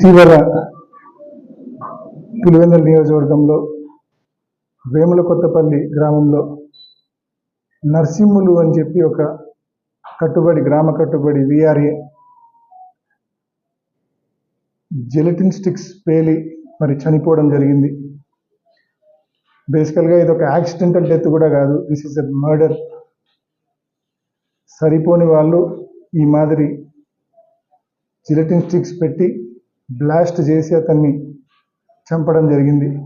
తీవ్ర పులివెందుల నియోజకవర్గంలో వేముల కొత్తపల్లి గ్రామంలో నర్సింహులు అని చెప్పి ఒక కట్టుబడి గ్రామ కట్టుబడి విఆర్ఏ జెలటిన్ స్టిక్స్ పేలి మరి చనిపోవడం జరిగింది. బేసికల్గా ఇది ఒక యాక్సిడెంటల్ డెత్ కూడా కాదు. దిస్ ఇస్ ఎ మర్డర్ సరిపోని వాళ్ళు ఈ మాదిరి జిలటిన్ స్టిక్స్ పెట్టి బ్లాస్ట్ చేసి అతన్ని చంపడం జరిగింది.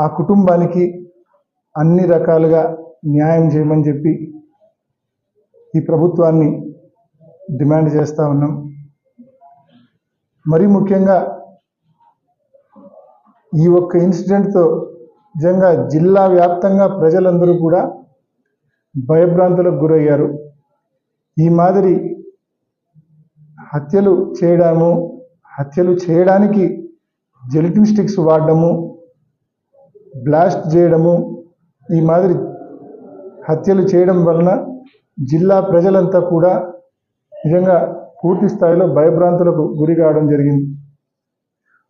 ఆ కుటుంబానికి అన్ని రకాలుగా న్యాయం చేయమని చెప్పి ఈ ప్రభుత్వాన్ని డిమాండ్ చేస్తూ ఉన్నాం. మరీ ముఖ్యంగా ఈ ఒక్క ఇన్సిడెంట్తో నిజంగా జిల్లా వ్యాప్తంగా ప్రజలందరూ కూడా భయభ్రాంతులకు గురయ్యారు. ఈ మాదిరి హత్యలు చేయడము హత్యలు చేయడానికి జెలిటిన్ స్టిక్స్ వాడడము బ్లాస్ట్ చేయడము ఈ మాదిరి హత్యలు చేయడం వలన జిల్లా ప్రజలంతా కూడా నిజంగా పూర్తి స్థాయిలో భయభ్రాంతులకు గురి కావడం జరిగింది.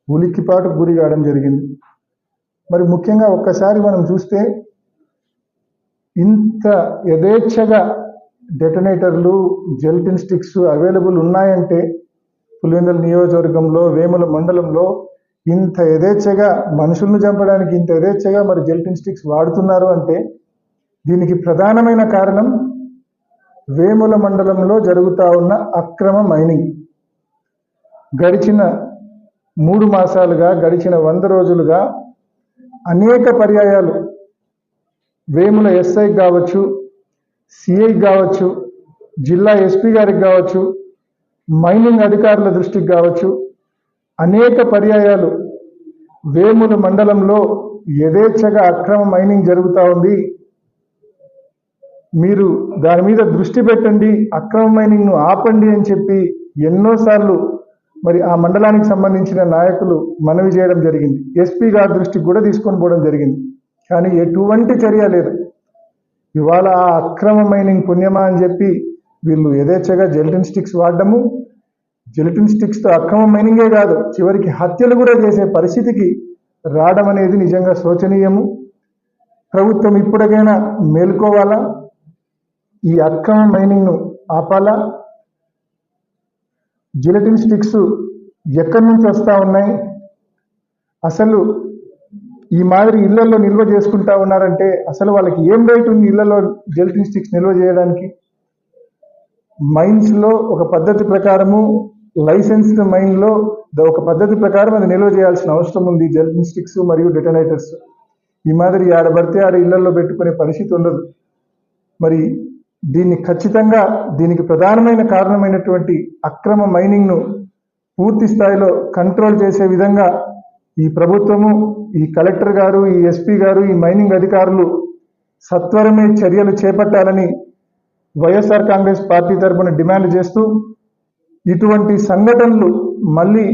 ఉలిక్కిపాటుకు గురి కావడం జరిగింది. మరి ముఖ్యంగా ఒక్కసారి మనం చూస్తే ఇంత యథేచ్ఛగా డెటనేటర్లు జెల్టిన్ స్టిక్స్ అవైలబుల్ ఉన్నాయంటే పులివెందుల నియోజకవర్గంలో వేముల మండలంలో ఇంత యథేచ్ఛగా మనుషులను చంపడానికి ఇంత యథేచ్ఛగా మరి జెల్టిన్ స్టిక్స్ వాడుతున్నారు అంటే దీనికి ప్రధానమైన కారణం వేముల మండలంలో జరుగుతూ ఉన్న అక్రమ మైనింగ్. గడిచిన మూడు మాసాలుగా గడిచిన వంద రోజులుగా అనేక పర్యాయాలు వేముల ఎస్ఐకి కావచ్చు సిఐకి కావచ్చు జిల్లా ఎస్పీ గారికి కావచ్చు మైనింగ్ అధికారుల దృష్టికి కావచ్చు అనేక పర్యాయాలు వేముల మండలంలో యథేచ్ఛగా అక్రమ మైనింగ్ జరుగుతూ ఉంది. మీరు దాని మీద దృష్టి పెట్టండి అక్రమ మైనింగ్ను ఆపండి అని చెప్పి ఎన్నోసార్లు మరి ఆ మండలానికి సంబంధించిన నాయకులు మనవి చేయడం జరిగింది. ఎస్పీ గారి దృష్టికి కూడా తీసుకొని పోవడం జరిగింది. కానీ ఎటువంటి చర్య లేదు. ఇవాళ ఆ అక్రమ మైనింగ్ పుణ్యమా అని చెప్పి వీళ్ళు యథేచ్ఛగా జెలటిన్ స్టిక్స్ వాడడము. జెలటిన్ స్టిక్స్తో అక్రమ మైనింగే కాదు చివరికి హత్యలు కూడా చేసే పరిస్థితికి రావడం అనేది నిజంగా శోచనీయము. ప్రభుత్వం ఇప్పటికైనా మేల్కోవాలా? ఈ అక్రమ మైనింగ్ను ఆపాలా? జిలటిన్ స్టిక్స్ ఎక్కడి నుంచి వస్తూ ఉన్నాయి? అసలు ఈ మాదిరి ఇళ్ళలో నిల్వ చేసుకుంటా ఉన్నారంటే అసలు వాళ్ళకి ఏం రేటు ఉంది ఇళ్ళలో జిలటిన్ స్టిక్స్ నిల్వ చేయడానికి? మైన్స్లో ఒక పద్ధతి ప్రకారము లైసెన్స్డ్ మైన్లో ఒక పద్ధతి ప్రకారం అది నిల్వ చేయాల్సిన అవసరం ఉంది. జెలటిన్ స్టిక్స్ మరియు డెటనేటర్స్. ఈ మాదిరి ఆడబడితే ఆడ ఇళ్ళలో పెట్టుకునే పరిస్థితి ఉండదు. మరి దీన్ని ఖచ్చితంగా దీనికి ప్రధానమైన కారణమైనటువంటి అక్రమ మైనింగ్ను పూర్తి స్థాయిలో కంట్రోల్ చేసే విధంగా ఈ ప్రభుత్వము ఈ కలెక్టర్ గారు ఈ ఎస్పీ గారు ఈ మైనింగ్ అధికారులు సత్వరమే చర్యలు చేపట్టాలని వైఎస్ఆర్ కాంగ్రెస్ పార్టీ తరఫున డిమాండ్ చేస్తూ ఇటువంటి సంఘటనలు మళ్ళీ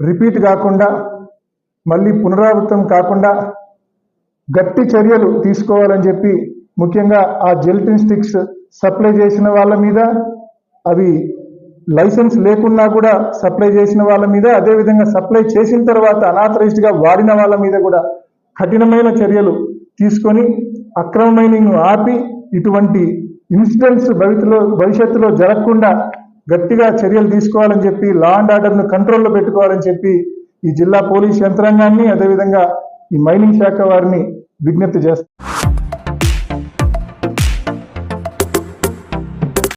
రిపీట్ కాకుండా మళ్ళీ పునరావృతం కాకుండా గట్టి చర్యలు తీసుకోవాలని చెప్పి ముఖ్యంగా ఆ జెల్టిన్ స్టిక్స్ సప్లై చేసిన వాళ్ళ మీద అవి లైసెన్స్ లేకున్నా కూడా సప్లై చేసిన వాళ్ళ మీద అదేవిధంగా సప్లై చేసిన తర్వాత అనాథరైజ్డ్గా వాడిన వాళ్ళ మీద కూడా కఠినమైన చర్యలు తీసుకొని అక్రమ మైనింగ్ను ఆపి ఇటువంటి ఇన్సిడెంట్స్ భవిష్యత్తులో భవిష్యత్తులో జరగకుండా గట్టిగా చర్యలు తీసుకోవాలని చెప్పి లా అండ్ ఆర్డర్ను కంట్రోల్లో పెట్టుకోవాలని చెప్పి ఈ జిల్లా పోలీస్ యంత్రాంగాన్ని అదేవిధంగా ఈ మైనింగ్ శాఖ వారిని విజ్ఞప్తి చేస్తారు